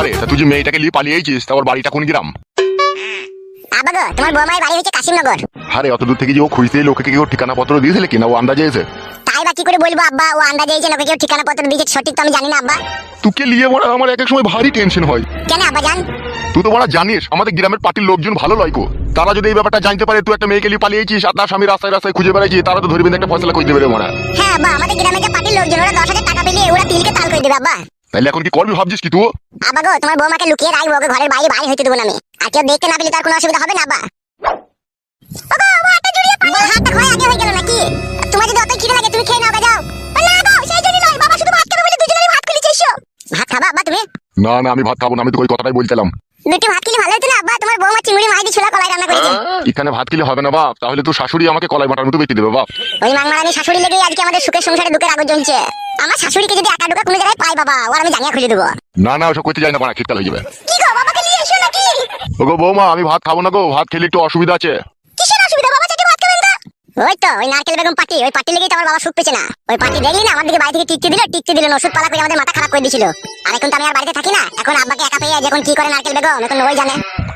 আরে তা তুই যে মেয়েটাকে নিয়ে পালিয়েছিস তা ওর বাড়িটা কোন গ্রাম? আব্বা গো তোমার বৌমায়ের বাড়ি হচ্ছে কাশিমনগর। আরে অত দূর থেকে যে ও খুঁজতে এলো, ওকে কি কেউ ঠিকানা পত্র দিয়েছিলে কিনা ও আন্দাজে এসে? তাই বা কি করে বলব আব্বা? ও আন্দাজে যে লোকে কেউ ঠিকানা পত্র দিয়েছে সঠিক তো আমি জানি না আব্বা। তোকে নিয়ে বড় আমার এক এক সময় ভারী টেনশন হয়। কেন আব্বা জান? তুই তো বড় জানিস আমাদের গ্রামের পার্টির লোকজন ভালো লয় গো। তারা যদি এই ব্যাপারটা জানতে পারে তুই একটা মেয়েকে নিয়ে পালিয়েছিস আর তার স্বামী রাস্তায় রাস্তায় খুঁজে বেড়াইছি তারা তো ধরবেন একটা ফয়সলা করে দেবে রে মারা হ্যাঁ আব্বা আমাদের গ্রামে যে পার্টির লোকজন ওরা দশ হাজার টাকা পেলে ওরা তিলকে তাল করে দেবে আব্বা। তাহলে এখন কি করবি ভাবছিস কি তুই? আব্বা গো তোমার বৌমাকে লুকিয়ে রাখব ওকে ঘরের বাইরে বাইরে হইতে দেবো না আমি। আর কেউ দেখতে না পেলে তার কোনো অসুবিধা হবে না আব্বা। হাতটা ক্ষয় আগে হয়ে গেল নাকি? তোমার যদি অতই খিদে লাগে তুমি খেয়ে নাও যাও। না গো সেই জন্য নয় বাবা শুধু ভাত খাবে বলে দুজনেরই ভাত ভাত খাবা আব্বা তুমি? না না আমি ভাত খাব না আমি তো ওই কথাটাই বলছিলাম। দুটি ভাত খেলে ভালো হতো না আব্বা? তোমার বৌমা চিংড়ি মাছ দিয়ে ছোলা কলাই রান্না করেছে এখানে ভাত খেলে হবে না বাপ তাহলে তো শাশুড়ি আমাকে কলাই বাটার মতো বেঁচে দেবে বাপ। ওই মাংমারানি শাশুড়ি লেগেই আজকে আমাদের সুখের সংসারে দুঃখের আগুন জ্বলছে। আমার শাশুড়িকে যদি একা ঢুকে কোনো জায়গায় পাই বাবা ওর আমি জানিয়ে খুঁজে দেবো। না না ওসব করতে যাই না বাড়া খিটকাল হয়ে যাবে। কি গো বাবাকে নিয়ে এসো নাকি? ওগো বৌমা আমি ভাত খাব না গো ভাত খেলে একটু অসুবিধা আছে কিসের অসুবিধা বাবা চাকে ভাত খাবেন না ওই তো ওই নারকেল বেগম পার্টি ওই পার্টি লেগেই তো আমার বাবা সুখ পেছে না। ওই পার্টি দেখলি না? আমার দিকে বাড়ি থেকে টিকতে দিল টিকতে দিল ওষুধ পালা করে আমাদের মাথা খারাপ করে আর এখন তো আমি আর বাড়িতে থাকি না। এখন আব্বাকে একা পেয়ে যখন কি করে নারকেল বেগম? এখন ওই জানে।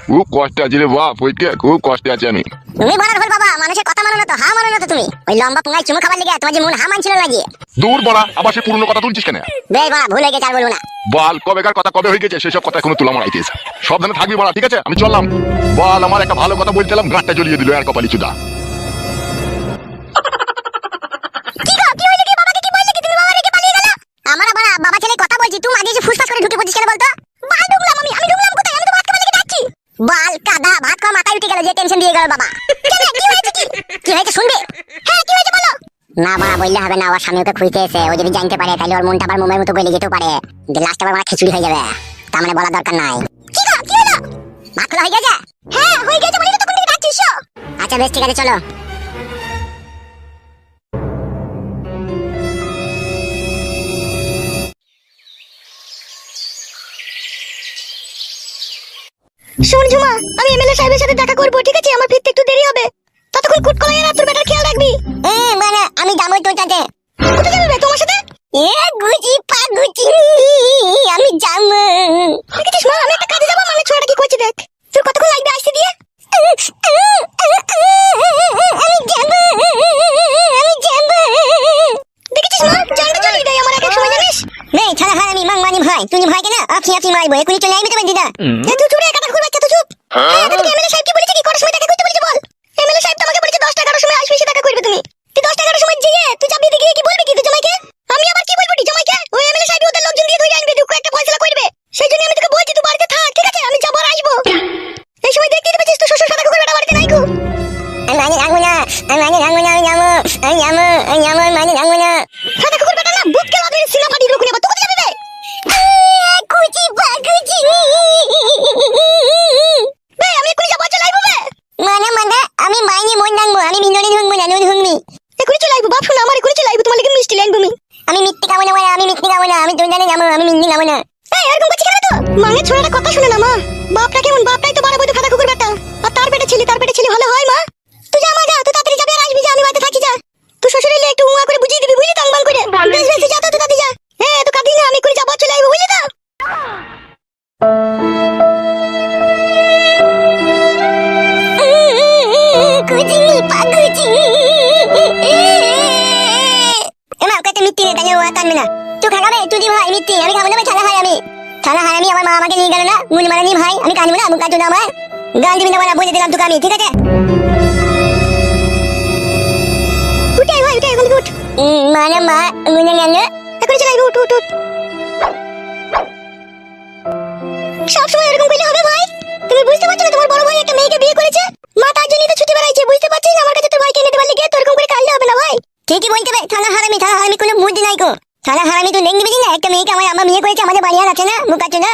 খুব কষ্টে আছি রে বাপ খুব কষ্টে আছি আমি। তুমি বলার ভুল বাবা মানুষের কথা মানো না তো হা মানো না তো তুমি? ওই লম্বা পুঙ্গায় চুমু খাবার লেগে তোমার যে মন হা মানছিল লাগিয়ে দূর বড়া আবার সে পুরনো কথা তুলছিস কেন? বেশ ভুল হয়ে গেছে আর বলব না। বল কবেকার কথা কবে হয়ে গেছে সেসব কথা এখনও তুলা মারাইতেছে সাবধানে থাকবি বড়া ঠিক আছে? আমি চললাম। বল আমার একটা ভালো কথা বলছিলাম গাঁটটা জ্বলিয়ে দিল আর কপালি চুদা। না বাবা বললে হবে না ওর স্বামী ওকে খুঁজতে এসে ও যদি জানতে পারে তাহলে ওর মনটা আবার মোমের মতো গলে যেতেও পারে। যে লাস্ট আবার আমার খিচুড়ি হয়ে যাবে। তার মানে বলা দরকার নাই। কি গো কি হলো? ভাত খাওয়া হয়ে গেছে? হ্যাঁ হয়ে গেছে বলি তো তখন থেকে ডাকছিস আচ্ছা বেশ ঠিক আছে চলো। শোন ঝুমা আমি এমএলএ সাহেবের সাথে দেখা করব ঠিক আছে? আমার ফিরতে একটু দেরি হবে। ততক্ষণ কুটকলাই আর তোর বেটার খেয়াল রাখবি। এ মানে যাব তোর সাথে কোথায় যাবি তোমার সাথে? এ গুজি পা গুজি আমি যাব দেখেছিস মা আমি একটা কাজে যাব মানে ছোড়াটা কি করছে দেখ। তোর কতক্ষণ লাগবে আসতে দিয়ে? আমি যাব আমি যাব দেখেছিস মা? জানতে চলে দেয় আমার এক সময় জানিস? নেই ছাড়া হয় আমি মাং মানি ভাই তুমি ভাই কেন? আখি আখি মারবো এখনই চলে আইবি তোমার দিদা তুই চুরে একা থাকুর বাচ্চা তুই চুপ। হ্যাঁ। তোকে এমএলএ সাহেব কি বলেছে কি? করার সময় মানে ছোড়াটা কথা শুনে না মা? বাপটা কেমন আমাকে নিয়ে গেল না? মুনি মারা নি ভাই? আমি কানবো না? মুখ কাটু না আমার গান দিবি না বলে বলে দিলাম তোকে আমি, ঠিক আছে? উঠে ভাই, উঠে এখন উঠ। মানে মা মুনে গেল এখন চলে উঠ উঠ উঠ। সব সময় এরকম করলে হবে ভাই? তুমি বুঝতে পারছ না তোমার বড় ভাই একটা মেয়েকে বিয়ে করেছে মা তার জন্যই তো ছুটি বেড়াইছে বুঝতে পারছিস না আমার কাছে তোর ভাইকে নিতে পারলে গিয়ে তোর এরকম করে কাঁদলে হবে না ভাই ঠিকই বলতে হবে থানা হারামি থানা হারামি কোনো বুদ্ধি নাই গো থানা হারামি তুই লেঙ্গি বুঝি না একটা মেয়েকে আমার আমার বিয়ে করেছে আমাদের বাড়ি আর আছে না মুখাচ্ছ না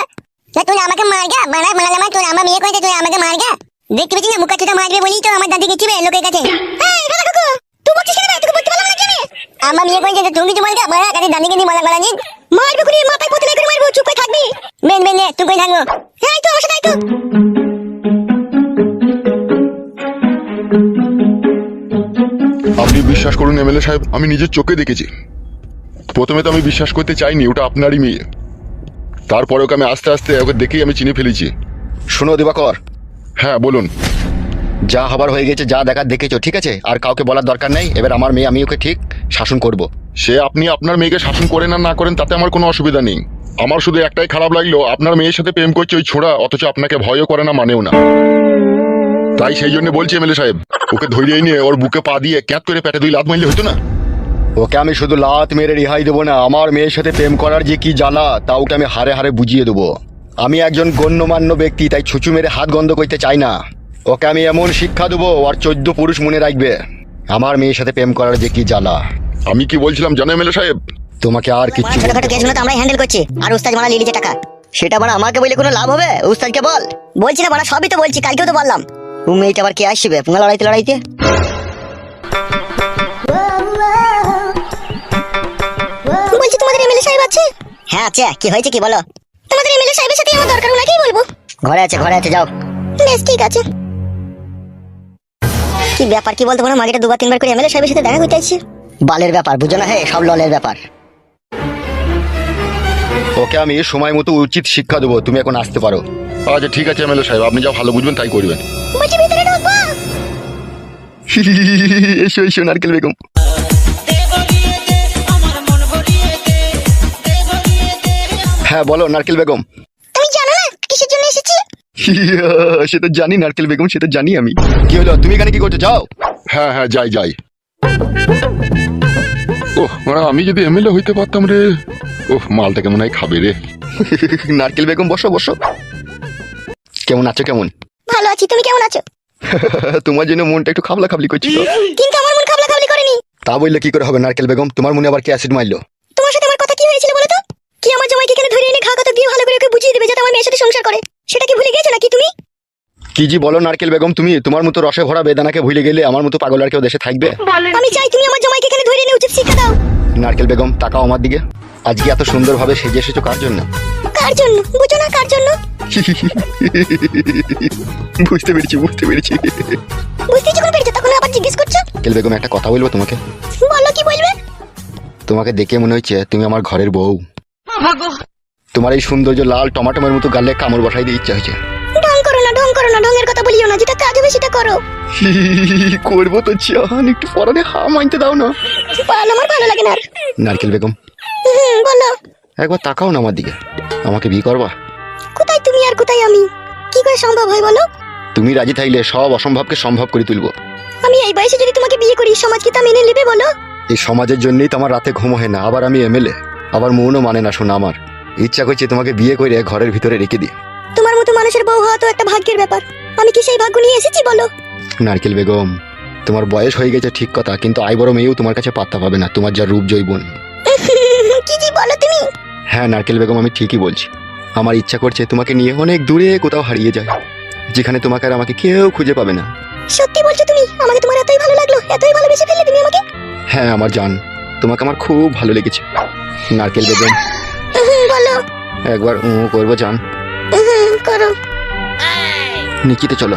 তা তুই আমাকে মার গা মারা মারা আমার তোর আমার বিয়ে করেছে তুই আমাকে মার গা? দেখতে পেয়েছি না মুখাচ্ছটা মারবে বলি তো আমার দাদিকে চিবে লোকের কাছে। এই দাদা কাকু তুই বলছিস কেন তোকে বলতে পারলাম না কেন? আমার বিয়ে করেছে তো তুমি বলগা মারা কাছে দাদিকে নিয়ে মারা গলা নিন মারবে করে মাথায় পুতলে করে মারবো চুপ করে থাকবি। বেন বেন তুই কই থাকব? হ্যাঁ এই তো আমার সাথে আয় তো। আপনি বিশ্বাস করুন এমএলএ সাহেব আমি নিজের চোখে দেখেছি। প্রথমে তো আমি বিশ্বাস করতে চাইনি ওটা আপনারই মেয়ে। তারপরে ওকে আমি আস্তে আস্তে ওকে দেখেই আমি চিনে ফেলেছি? শোনো দিবাকর হ্যাঁ বলুন। যা হবার হয়ে গেছে যা দেখার দেখেছ ঠিক আছে? আর কাউকে বলার দরকার নেই এবার আমার মেয়ে আমি ওকে ঠিক শাসন করব। সে আপনি আপনার মেয়েকে শাসন করেন আর না করেন তাতে আমার কোনো অসুবিধা নেই। আমার শুধু একটাই খারাপ লাগল আপনার মেয়ের সাথে প্রেম করছে ওই ছোড়া অথচ আপনাকে ভয়ও করে না মানেও না। তাই সেই জন্য বলছি এমএলএ সাহেব ওকে ধরিয়ে নিয়ে ওর বুকে পা দিয়ে ক্যাপ করে পেটে দুই লাত মারলে হতো না? ওকে আমি শুধু লাত মেরে রেহাই দেবো না আমার মেয়ের সাথে প্রেম করার যে কি জ্বালা তা ওকে আমি হারে হারে বুঝিয়ে দেবো। আমি একজন গণ্যমান্য ব্যক্তি তাই ছুচু মেরে হাত গন্ধ করতে চাই না। ওকে আমি এমন শিক্ষা দেবো আর চোদ্দ পুরুষ মনে রাখবে। আমার মেয়ের সাথে প্রেম করার যে কি জ্বালা। আমি কি বলছিলাম জানো এমএলএ সাহেব? তোমাকে আর কিচ্ছু বলব ছোটখাটো কেসগুলো তো আমরাই হ্যান্ডেল করছি। আর উস্তাদ মারা লিলিছে টাকা সেটা মানে আমাকে বলে কোনো লাভ হবে? উস্তাদকে বল। বলছি না মানে সবই তো বলছি কালকেও তো বললাম। ও মেয়েটা আবার কে আসবে? পুঙ্গা লড়াইতে লড়াইতে? বলছি তোমাদের এমএলএ সাহেব আছে? হ্যাঁ আছে। কি হয়েছে কি বলো? তোমাদের এমএলএ সাহেবের সাথে আমার দরকার ওনাকেই বলব। ঘরে আছে ঘরে আছে যাও। বেশ ঠিক আছে। কি ব্যাপার কি বলতো না মাগিটা দুবার তিনবার করে এমএলএ সাহেবের সাথে দেখা করতে আসছে। বালের ব্যাপার বুঝো না হে সব ললের ব্যাপার। ওকে আমি সময় মতো উচিত শিক্ষা দেবো তুমি এখন আসতে পারো। আচ্ছা ঠিক আছে এমএলএ সাহেব আপনি যা ভালো বুঝবেন তাই করবেন। বলছি ভিতরে ঢুকবো। এসো এসো নারকেল বেগম। হ্যাঁ বলো নারকেল বেগম। তুমি জানো না কিসের জন্য এসেছি? সেটা জানি নারকেল বেগম সেটা জানি আমি। কি হলো তুমি এখানে কি করছ? যাও। হ্যাঁ হ্যাঁ যাই যাই। ওহ মানে আমি যদি এমএলএ হইতে পারতাম রে। ওহ মালটা কেমন হয় খাবে রে। নারকেল বেগম বসো বসো। কেমন আছো কেমন? ভালো আছি তুমি কেমন আছো? তোমার জন্য মনটা একটু খাবলা খাবলি করছিল। কিন্তু আমার মন খাবলা খাবলি করেনি। তা বললে কি করে হবে নারকেল বেগম? তোমার মনে আবার কি অ্যাসিড মারলো? তোমার সাথে আমার কথা কি হয়েছিল বলো তো কি আমার জামাইকে এখানে ধরে এনে ঘা কথা দিয়ে ভালো করে ওকে বুঝিয়ে দেবে যাতে আমার মেয়ের সাথে সংসার করে। সেটা কি ভুলে গেছো নাকি তুমি? কি জি বলো নারকেল বেগম তুমি তোমার মতো রসে ভরা বেদানাকে ভুলে গেলে আমার মতো পাগল আর কেউ দেশে থাকবে? আমি চাই তুমি আমার জামাইকে এখানে ধরে এনে উচিত শিক্ষা দাও। নারকেল বেগম তাকাও আমার দিকে। আজকে এত সুন্দরভাবে সেজে এসেছ কার জন্য? কার জন্য? বুঝো না কার জন্য। বুঝতে পেরেছি বুঝতে পেরেছি। বুঝতে যখন পেরেছ তখন আবার জিজ্ঞেস করছ? নারকেল বেগম একটা কথা বলব তোমাকে? বলো কি বলবে? তোমাকে দেখে মনে হচ্ছে তুমি আমার ঘরের বউ। তোমার এই সৌন্দর্য লাল টমাটোমের মতো গালে কামড় বসাই দিয়ে ইচ্ছা হয়েছে। ঢং করো না ঢং করো না ঢঙের কথা বলিও না যেটা কাজ হবে সেটা করো। করব তো চান একটু পরানে হা মানতে দাও না। পালানো আমার ভালো লাগে না আর। নারকেল বেগম। হুম বলো। একবার তাকাও না আমার দিকে আমাকে বিয়ে করবা? কোথায় তুমি আর কোথায় আমি? কি করে সম্ভব হয় বলো? তুমি রাজি থাকলে সব অসম্ভবকে সম্ভব করে তুলবো। আমি এই বয়সে যদি তোমাকে বিয়ে করি সমাজ কি তা মেনে নেবে বলো? এই সমাজের জন্যই তো আমার রাতে ঘুম হয় না আবার আমি এমএলএ আবার মনও মানে না শোনা আমার। ইচ্ছা করছে তোমাকে বিয়ে করে ঘরের ভিতরে রেখে দিই। তোমার মতো মানুষের বউ হওয়া তো একটা ভাগ্যের ব্যাপার। আমি কি সেই ভাগ্য নিয়ে এসেছি বলো? নারকেল বেগম তোমার বয়স হয়ে গেছে ঠিক কথা কিন্তু আই বড় মেয়েও তোমার কাছে পাত্তা পাবে না তোমার যা রূপ জৈবন। কি জি বলো তুমি? হ্যাঁ নারকেল বেগম আমি ঠিকই বলছি। আমার ইচ্ছা করছে তোমাকে নিয়ে অনেক দূরে কোথাও হারিয়ে যায় যেখানে তোমাকে আর আমাকে কেউ খুঁজে পাবে না। সত্যি বলছো তুমি? আমাকে তোমার এতই ভালো লাগল এতই ভালোবেসে ফেললে তুমি আমাকে? হ্যাঁ আমার জান তোমাকে আমার খুব ভালো লেগেছে। নারকেল বেগম একবার উ করব জান। হুম, করো। নিকিতে চলো।